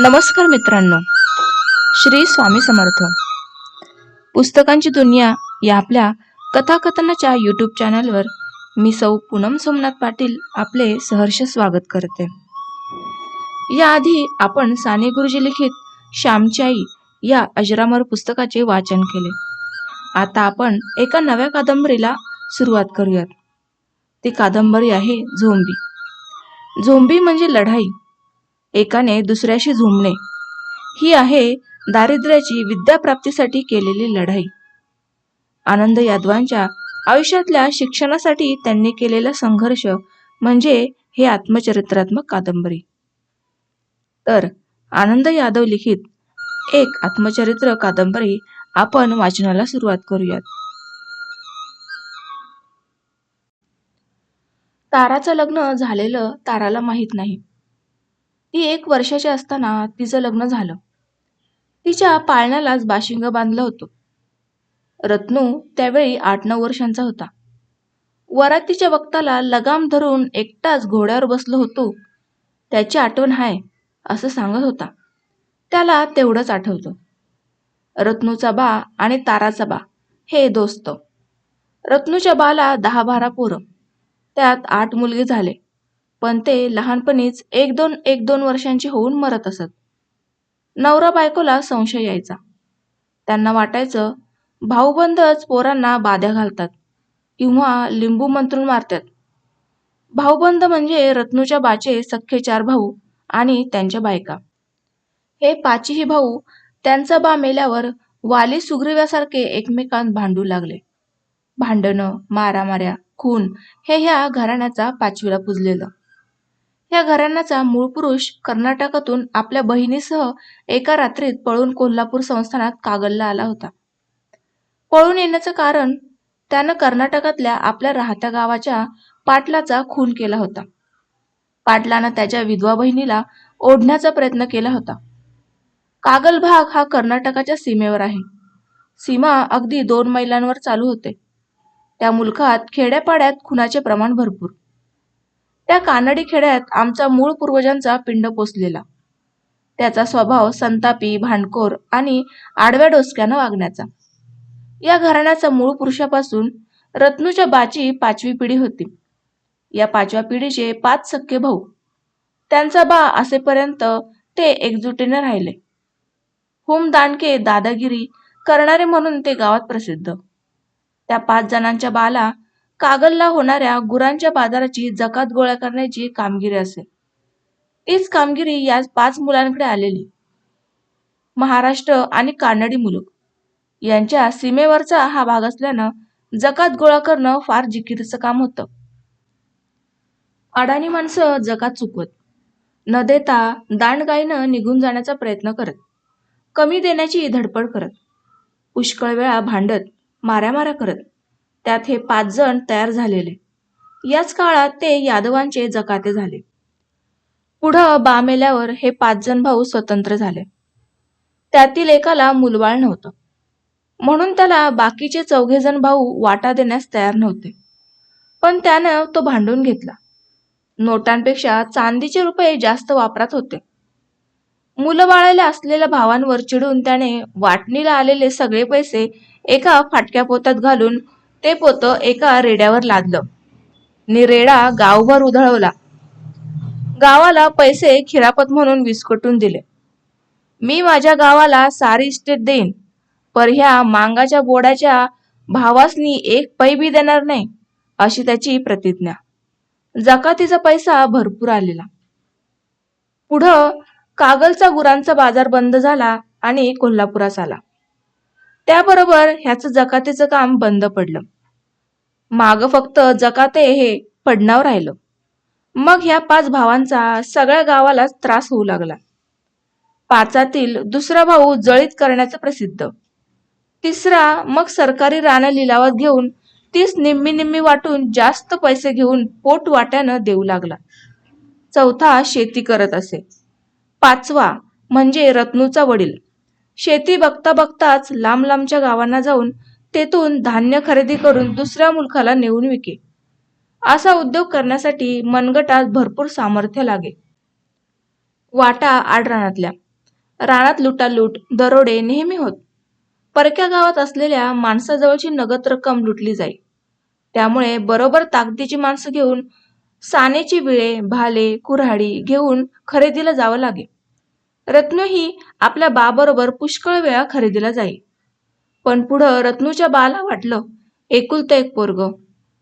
नमस्कार मित्रांनो. श्री स्वामी समर्थ. पुस्तकांची दुनिया या आपल्या कथाकथनाच्या यूट्यूब चॅनलवर मी सौ पूनम सोमनाथ पाटील आपले सहर्ष स्वागत करते. याआधी आपण साने गुरुजी लिखित श्यामची आई या अजरामर पुस्तकाचे वाचन केले. आता आपण एका नव्या कादंबरीला सुरुवात करूयात. ती कादंबरी आहे झोंबी. झोंबी म्हणजे लढाई. एकाने दुसऱ्याशी झुंबणे. ही आहे दारिद्र्याची विद्याप्राप्तीसाठी केलेली लढाई. आनंद यादवांच्या आयुष्यातल्या शिक्षणासाठी त्यांनी केलेला संघर्ष म्हणजे हे आत्मचरित्रात्मक कादंबरी. तर आनंद यादव लिखित एक आत्मचरित्र कादंबरी आपण वाचनाला सुरुवात करूयात. ताराचं लग्न झालेलं ताराला माहीत नाही. ती एक वर्षाची असताना तिचं लग्न झालं. तिच्या पाळण्यालाच बाशिंग बांधलं होतं. रत्नू त्यावेळी आठ नऊ वर्षांचा होता. वरातीच्या वक्ताला लगाम धरून एकटाच घोड्यावर बसलो होतो. त्याची आठवण आहे असं सांगत होता. त्याला तेवढंच आठवतं. रत्नूचा बा आणि ताराचा बा हे दोस्त. रत्नूच्या बाला दहा बारा पोरं. त्यात आठ मुलगे झाले. पण ते लहानपणीच एक दोन एक दोन वर्षांची होऊन मरत असत. नवरा बायकोला संशय यायचा. त्यांना वाटायचं भाऊबंदच पोरांना बाध्या घालतात किंवा लिंबू मंत्रून मारतात. भाऊबंद म्हणजे रत्नूच्या बाचे सख्खे चार भाऊ आणि त्यांच्या बायका. हे पाचही भाऊ त्यांचा बा मेल्यावर वाली सुग्रीव्यासारखे एकमेकांत भांडू लागले. भांडणं मारामाऱ्या खून हे ह्या घराण्याचा पाचवीला पुजलेलं. या घराण्याचा मूळ पुरुष कर्नाटकातून आपल्या बहिणीसह एका रात्रीत पळून कोल्हापूर संस्थानात कागलला आला होता. पळून येण्याचं कारण त्यानं कर्नाटकातल्या आपल्या राहत्या गावाच्या पाटलाचा खून केला होता. पाटलानं त्याच्या विधवा बहिणीला ओढण्याचा प्रयत्न केला होता. कागल भाग हा कर्नाटकाच्या सीमेवर आहे. सीमा अगदी दोन मैलांवर चालू होते. त्या मुलखात खेड्यापाड्यात खुनाचे प्रमाण भरपूर. त्या कानडी खेड्यात आमचा मूळ पूर्वजांचा पिंड पोचलेला त्याचा स्वभाव संतापी भांडखोर आणि आडव्या डोसक्यानं वागण्याचा. या घराण्याचा मूळ पुरुषापासून रत्नूच्या बाची पाचवी पिढी होती. या पाचव्या पिढीचे पाच सख्खे भाऊ. त्यांचा बा असेपर्यंत ते एकजुटीने राहिले. हुम दांडके दादागिरी करणारे म्हणून ते गावात प्रसिद्ध. त्या पाच जणांच्या बाला कागलला होणाऱ्या गुरांच्या बाजाराची जकात गोळा करण्याची कामगिरी असेल तीच कामगिरी या पाच मुलांकडे आलेली. महाराष्ट्र आणि कानडी मुलुक. यांच्या सीमेवरचा हा भाग असल्यानं जकात गोळा करणं फार जिकिरीचं काम होतं. अडाणी माणसं जकात चुकवत. न देता दांडगाईनं निघून जाण्याचा प्रयत्न करत. कमी देण्याची धडपड करत. पुष्कळ वेळा भांडत माऱ्यामाऱ्या करत. त्यात हे पाच जण तयार झालेले. याच काळात ते यादवांचे जकाते झाले. पुढं बा मेल्यावर हे पाच जण भाऊ स्वतंत्र झाले. त्यातील एकाला मुलबाळ नव्हतं. म्हणून त्याला बाकीचे चौघे जण भाऊ वाटा देण्यास तयार नव्हते. पण त्यानं तो भांडून घेतला. नोटांपेक्षा चांदीचे रुपये जास्त वापरात होते. मुलंबाळला असलेल्या भावांवर चिडून त्याने वाटणीला आलेले सगळे पैसे एका फाटक्या पोतात घालून ते पोत एका रेड्यावर लादलं. नि रेडा गावभर उधळवला. गावाला पैसे खिरापत म्हणून विस्कटून दिले. मी माझ्या गावाला सारी इस्टेट देईन पर ह्या मांगाच्या बोडाच्या भावासनी एक पै बी देणार नाही अशी त्याची प्रतिज्ञा. जकातीचा पैसा भरपूर आलेला. पुढं कागलचा गुरांचा बाजार बंद झाला आणि कोल्हापुरास आला. त्याबरोबर ह्याचं जकातेचं काम बंद पडलं. माग फक्त जकाते हे पडणावर राहिलं. मग ह्या पाच भावांचा सगळ्या गावालाच त्रास होऊ लागला. पाचातील दुसरा भाऊ जळीत करण्याचं प्रसिद्ध. तिसरा मग सरकारी रानं लिलावात घेऊन तीच निम्मी निम्मी वाटून जास्त पैसे घेऊन पोट वाट्यानं देऊ लागला. चौथा शेती करत असे. पाचवा म्हणजे रत्नूचा वडील. शेती बघता बघताच लांब लांबच्या गावांना जाऊन तेथून धान्य खरेदी करून दुसऱ्या मुलखाला नेऊन विके. असा उद्योग करण्यासाठी मनगटात भरपूर सामर्थ्य लागे. वाटा आडरानातल्या रानात लुटालूट दरोडे नेहमी होत. परक्या गावात असलेल्या माणसाजवळची नगद रक्कम लुटली जाई. त्यामुळे बरोबर ताकदीची माणसं घेऊन सानेची विळे भाले कुऱ्हाडी घेऊन खरेदीला जावं लागे. रत्नूही आपल्या बाबरोबर पुष्कळ वेळा खरेदीला जाई. पण पुढं रत्नूच्या बाला वाटलं एकुलतं एक पोरग.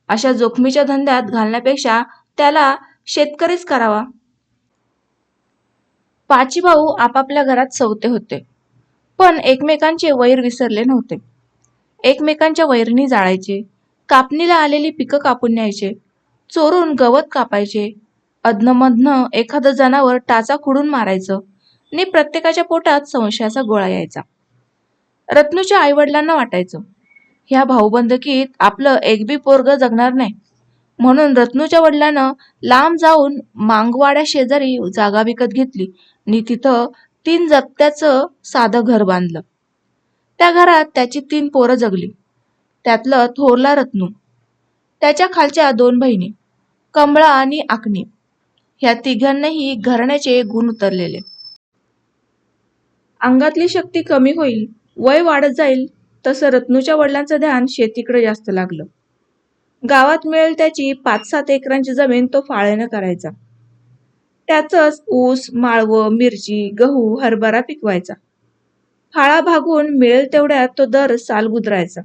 अशा जोखमीच्या धंद्यात घालण्यापेक्षा त्याला शेतकरीच करावा. पाची भाऊ आपापल्या घरात सवते होते. पण एकमेकांचे वैर विसरले नव्हते. एकमेकांच्या वैरणी जाळायचे कापणीला आलेली पिकं कापून न्यायचे चोरून गवत कापायचे अधनमधनं एखादं जनावर टाचा खुडून मारायचं आणि प्रत्येकाच्या पोटात संशयाचा गोळा यायचा. रत्नूच्या आईवडिलांना वाटायचं ह्या भाऊबंदकीत आपलं एक बी पोरग जगणार नाही. म्हणून रत्नूच्या वडिलानं लांब जाऊन मांगवाड्या शेजारी जागा विकत घेतली. आणि तिथं तीन जगत्याचं साधं घर बांधलं. त्या घरात त्याची तीन पोरं जगली. त्यातलं थोरला रत्नू त्याच्या खालच्या दोन बहिणी कमळा आणि आकणी. ह्या तिघांनाही घराण्याचे गुण उतरलेले. अंगातली शक्ती कमी होईल वय वाढत जाईल तसं रत्नूच्या वडिलांचं ध्यान शेतीकडे जास्त लागलं. गावात मिळेल त्याची पाच सात एकरांची जमीन तो फाळेनं करायचा. त्याचंच ऊस माळवं मिरची गहू हरभरा पिकवायचा. फाळा भागून मिळेल तेवढ्यात तो दर साल गुजरायचा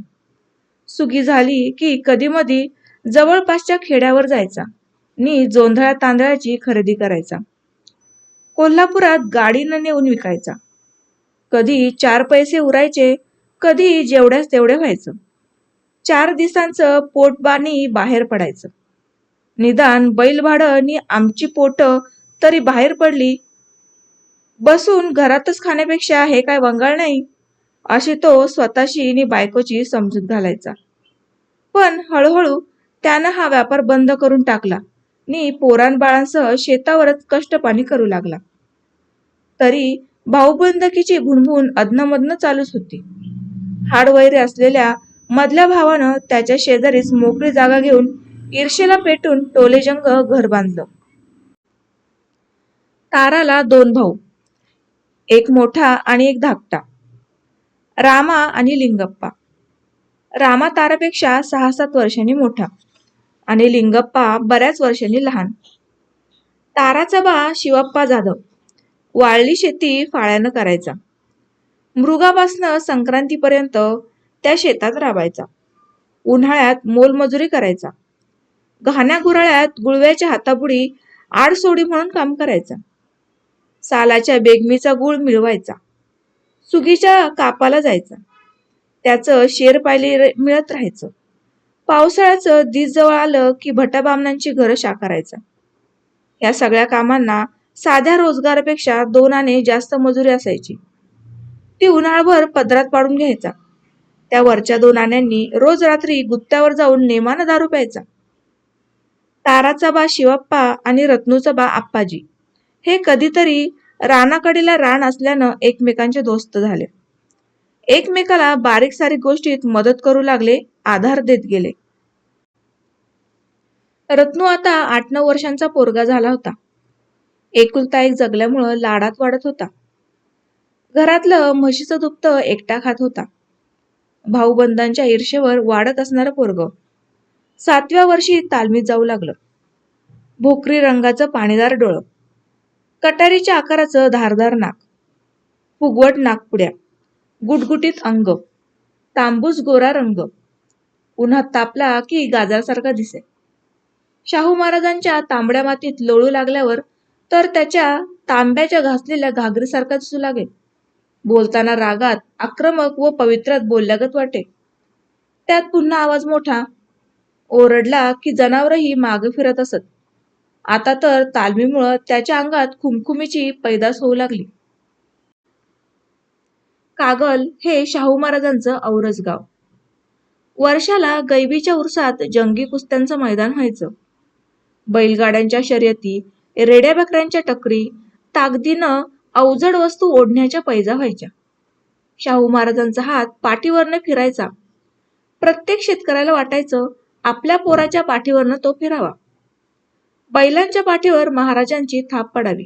सुगी झाली की कधी मधी जवळपासच्या खेड्यावर जायचा. नि जोंधळ्या तांदळाची खरेदी करायचा. कोल्हापुरात गाडीनं नेऊन विकायचा. कधी चार पैसे उरायचे कधी जेवढ्याच तेवढे व्हायचं. चार दिवसांचं पोटबाणी बाहेर पडायचं. निदान बैलभाडं आणि आमची पोट तरी बाहेर पडली. बसून घरातच खाण्यापेक्षा हे काय वंगाळ नाही अशी तो स्वतःशी आणि बायकोची समजूत घालायचा. पण हळूहळू त्यानं हा व्यापार बंद करून टाकला. नि पोरांबाळांसह शेतावरच कष्टपाणी करू लागला. तरी भाऊबंदकीची भुणभुण अधनमधनं चालूच होती. हाडवैरे असलेल्या मधल्या भावानं त्याच्या शेजारीच मोकळी जागा घेऊन ईर्षेला पेटून टोलेजंग घर बांधलं. ताराला दोन भाऊ एक मोठा आणि एक धाकटा रामा आणि लिंगप्पा. रामा तारापेक्षा सहा सात वर्षांनी मोठा आणि लिंगप्पा बऱ्याच वर्षांनी लहान. ताराचा बा शिवप्पा जाधव वाळली शेती फाळ्यानं करायचा. मृगापासनं संक्रांतीपर्यंत त्या शेतात राबायचा. उन्हाळ्यात मोलमजुरी करायचा. घाण्या गुराळ्यात गुळव्याच्या हातापुढी आडसोडी म्हणून काम करायचा. सालाच्या बेगमीचा गुळ मिळवायचा. सुगीच्या कापाला जायचा. त्याचं शेर पायले मिळत राहायचं. पावसाळ्याचं दिस जवळ आलं की भटाबामणांची घरं शाकारायचा. या सगळ्या कामांना साध्या रोजगारापेक्षा दोनाने जास्त मजुरी असायची. ती उन्हाळभर पदरात पाडून घ्यायचा. त्या वरच्या दोन आण्यांनी रोज रात्री गुत्त्यावर जाऊन नेमानं दारू प्यायचा. ताराचा बा शिवप्पा आणि रत्नूचा बा आप्पाजी. हे कधीतरी रानाकडीला रान असल्यानं एकमेकांचे दोस्त झाले. एकमेकाला बारीक सारीक गोष्टीत मदत करू लागले आधार देत गेले. रत्नू आता आठ नऊ वर्षांचा पोरगा झाला होता. एकुलता एक जगल्यामुळं लाडात वाढत होता. घरातलं म्हशीचं दुप्त एकटा खात होता. भाऊबंदांच्या ईर्षेवर वाढत असणारं पोरग. सातव्या वर्षी तालमीत जाऊ लागलं. भोकरी रंगाचं पाणीदार डोळं. कटारीच्या आकाराचं धारदार नाक. फुगवट नाकपुड्या गुटगुटीत अंग. तांबूस गोरा रंग. उन्हात तापला की गाजरासारखा दिसे शाहू महाराजांच्या तांबड्या मातीत लोळू लागल्यावर तर त्याच्या तांब्याच्या घासलेल्या घागरीसारखा दिसू लागेल. बोलताना रागात आक्रमक व पवित्रात बोलल्यागत वाटे त्यात पुन्हा आवाज मोठा ओरडला की जनावरही मागे फिरत असत. आता तर तालमीमुळं त्याच्या अंगात खुमखुमीची पैदास होऊ लागली. कागल हे शाहू महाराजांचं औरस गाव वर्षाला गैबीच्या उरसात जंगी कुस्त्यांचं मैदान व्हायचं. बैलगाड्यांच्या शर्यती रेड्या बकऱ्यांच्या टकरी ताकदीनं अवजड वस्तू ओढण्याच्या पैजा व्हायच्या. शाहू महाराजांचा हात पाठीवरनं फिरायचा. प्रत्येक शेतकऱ्याला वाटायचं आपल्या पोराच्या पाठीवरनं तो फिरावा. बैलांच्या पाठीवर महाराजांची थाप पडावी.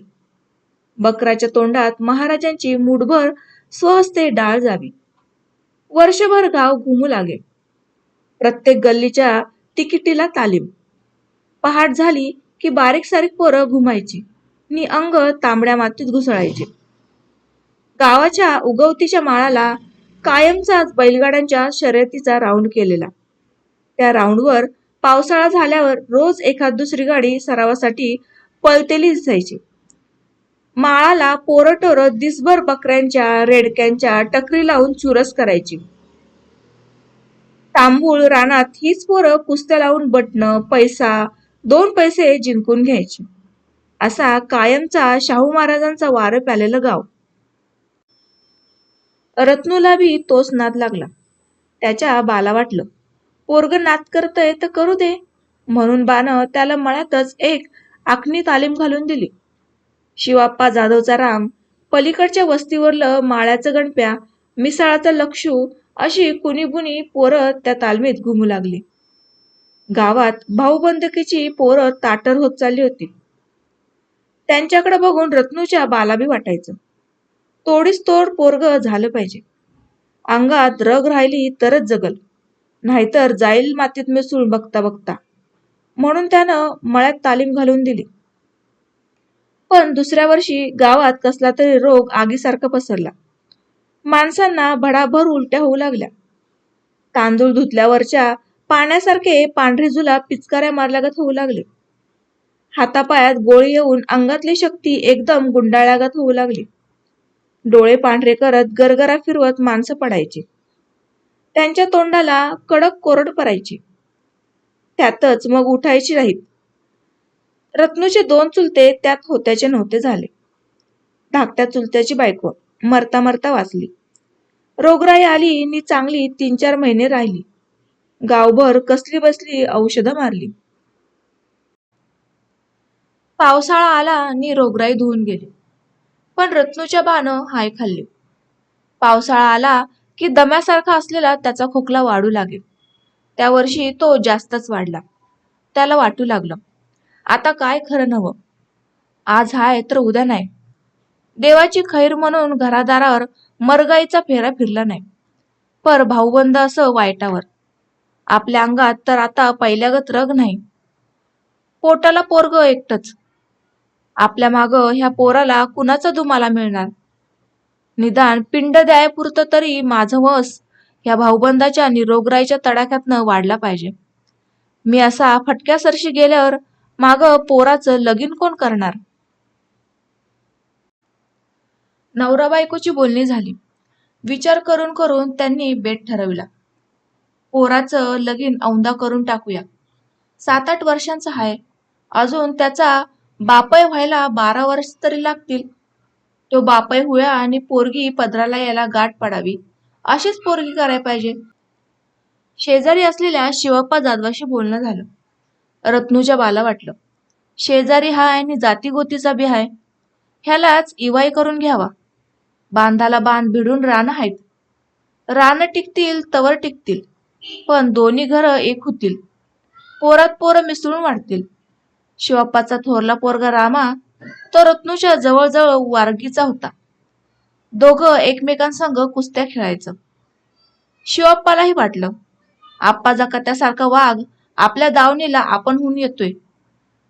बकराच्या तोंडात महाराजांची मुठभर स्वहस्ते डाळ जावी. वर्षभर गाव घुमू लागे. प्रत्येक गल्लीच्या तिकिटीला तालीम. पहाट झाली की बारीक सारीक पोरं घुमायची. नि अंग तांबड्या मातीत घुसळायचे. गावाच्या उगवतीच्या माळाला कायमचाच बैलगाड्यांच्या शर्यतीचा राऊंड केलेला. त्या राऊंडवर पावसाळा झाल्यावर रोज एखाद दुसरी गाडी सरावासाठी पळतेली दिसायची. माळाला पोरटोर दिसभर बकऱ्यांच्या रेडक्यांच्या टकरी लावून चुरस करायची. तांबूळ रानात हीच पोरं कुस्त्या लावून बटणं पैसा दोन पैसे जिंकून घ्यायचे. असा कायमचा शाहू महाराजांचा वारं प्यालेलं गाव. रत्नूला बी तोच नाद लागला. त्याच्या बाला वाटलं पोरग नाद करतय तर करू दे. म्हणून बानं त्याला मळ्यातच एक आखणी तालीम घालून दिली. शिवाप्पा जाधवचा राम पलीकडच्या वस्तीवरलं माळ्याचं गणप्या मिसाळाचं लक्षू अशी कुणी बुनी पोरं त्या तालमीत घुमू लागली. गावात भाऊबंदकीची पोरं ताटर होत चालली होती. त्यांच्याकडे बघून रत्नूच्या बालाबी वाटायचं. तोडीस तोड पोरग झालं पाहिजे. अंगात रग राहिली तरच जगल. नाहीतर जाईल मातीत मिसळून बघता बघता. म्हणून त्यानं मळ्यात तालीम घालून दिली. पण दुसऱ्या वर्षी गावात कसला तरी रोग आगीसारखा पसरला. माणसांना भडाभर उलट्या होऊ लागल्या. तांदूळ धुतल्यावरच्या पाण्यासारखे पांढरे जुलाब पिचकाऱ्या मारल्यागत होऊ लागले. हातापायात गोळी येऊन अंगातली शक्ती एकदम गुंडाळ्यागत होऊ लागली. डोळे पांढरे करत गरगरा फिरवत माणसं पडायची. त्यांच्या तोंडाला कडक कोरड पडायची त्यातच मग उठायची नाहीत. रत्नूचे दोन चुलते त्यात होत्याचे नव्हते झाले. धाकट्या चुलत्याची बायको मरता मरता वाचली. रोगराई आली नि चांगली तीन चार महिने राहिली. गावभर कसली बसली औषधं मारली. पावसाळा आला आणि रोगराई धुवून गेली. पण रत्नूच्या बानं हाय खाल्ली. पावसाळा आला की दम्यासारखा असलेला त्याचा खोकला वाढू लागेल. त्या वर्षी तो जास्तच वाढला. त्याला वाटू लागलं. आता काय खरं नवं? आज हाय तर उद्या नाही. देवाची खैर म्हणून घरादारावर मरगाईचा फेरा फिरला नाही. पर भाऊबंद असं वाईटावर. आपल्या अंगात तर आता पहिल्यागत रग नाही. पोटाला पोरग एकटच. आपल्या माग ह्या पोराला कुणाचा दुमाला मिळणार? निदान पिंड द्यायपुरतं तरी माझं वस ह्या भाऊबंदाच्या निरोगराईच्या तडाख्यातनं वाढला पाहिजे. मी असा फटक्या सरशी गेल्यावर माग पोराचं लगीन कोण करणार? नवरा बायकोची बोलणी झाली. विचार करून करून त्यांनी बेट ठरविला. पोराचं लगीन औंदा करून टाकूया. सात आठ वर्षांचा आहे अजून त्याचा बापय व्हायला बारा वर्ष तरी लागतील. तो बापय हुया आणि पोरगी पदराला यायला गाठ पडावी. अशीच पोरगी करायला पाहिजे. शेजारी असलेल्या शिवप्पा जाधवाशी बोलणं झालं. रत्नूच्या बाला वाटलं. शेजारी हाय आणि जाती गोतीचा बी हाय. ह्यालाच इवाई करून घ्यावा. बांधाला बांध भिडून रान आहेत. रान टिकतील तवर टिकतील. पण दोन्ही घरं एक होतील. पोरात पोरं मिसळून वाढतील. शिवप्पाचा थोरला पोरगा रामा तो रत्नूच्या जवळजवळ वारगीचा होता. दोघं एकमेकांसंग कुस्त्या खेळायचं. शिवप्पालाही वाटलं आप्पा जकात्यासारखा वाघ आपल्या दावणीला आपण होऊन येतोय.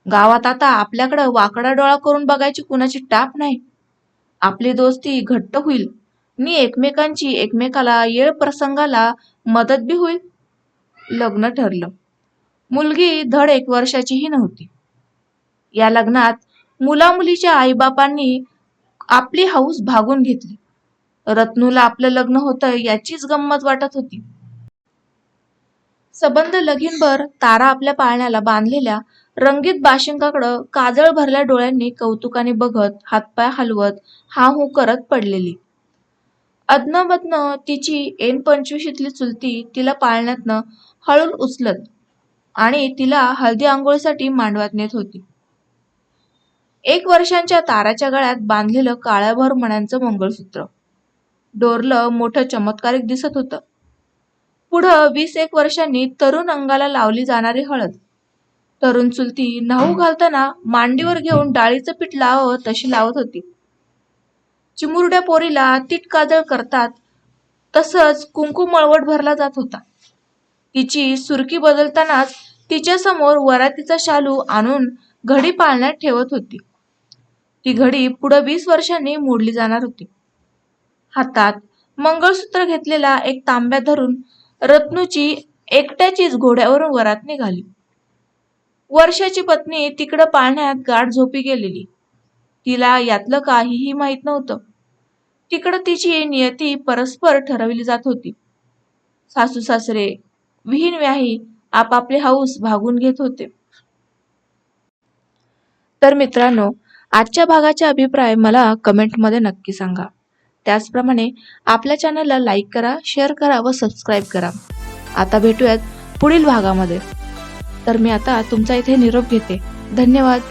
गावात आता आपल्याकडं वाकडा डोळा करून बघायची कुणाची टाप नाही. आपली दोस्ती घट्ट होईल. मी एकमेकांची एकमेकाला येळ प्रसंगाला मदत बी होईल. लग्न ठरलं. मुलगी धड एक वर्षाचीही नव्हती. या लग्नात मुलामुलीच्या आईबापांनी आपली हौस भागून घेतली. रत्नूला आपलं लग्न होतं याचीच गंमत वाटत होती. सबंध लगीनभर तारा आपल्या पाळण्याला बांधलेल्या रंगीत बाशिंकाकडं काजळ भरल्या डोळ्यांनी कौतुकाने बघत हातपाय हलवत हा हू करत पडलेली. अदनमधनं तिची एन पंचवीशीतली चुलती तिला पाळण्यातनं हळून उचलत आणि तिला हळदी आंघोळीसाठी मांडवात नेत होती. एक वर्षांच्या ताराच्या गळ्यात बांधलेलं काळ्याभर मण्यांचं मंगळसूत्र. डोरलं मोठं चमत्कारिक दिसत होतं. पुढं वीस एक वर्षांनी तरुण अंगाला लावली जाणारी हळद. तरुण चुलती न्हाऊ घालताना मांडीवर घेऊन डाळीचं पीठ लावं तशी लावत होती. चिमुरड्या पोरीला तीट काजळ करतात. तसंच कुंकू मळवट भरला जात होता. तिची सुरकी बदलतानाच तिच्या समोर वरातीचा शालू आणून घडी पाळण्यात ठेवत होती. ती घडी पुढे वीस वर्षांनी मोडली जाणार होती. हातात मंगळसूत्र घेतलेला एक तांब्या धरून रत्नूची एकट्याचीच घोड्यावरून वरात निघाली. वर्षाची पत्नी तिकडं पाळण्यात गाठ झोपी गेलेली. तिला यातलं काहीही माहीत नव्हतं. तिकडं तिची नियती परस्पर ठरवली जात होती. सासू सासरे विहीन व्याही आपापले हाऊस भागून घेत होते. तर मित्रांनो आजच्या भागाचा अभिप्राय मला कमेंटमध्ये नक्की सांगा. त्याचप्रमाणे आपल्या चॅनलला लाईक करा शेअर करा व सबस्क्राईब करा. आता भेटूयात पुढील भागामध्ये. तर मी आता तुमचा इथे निरोप घेते. धन्यवाद.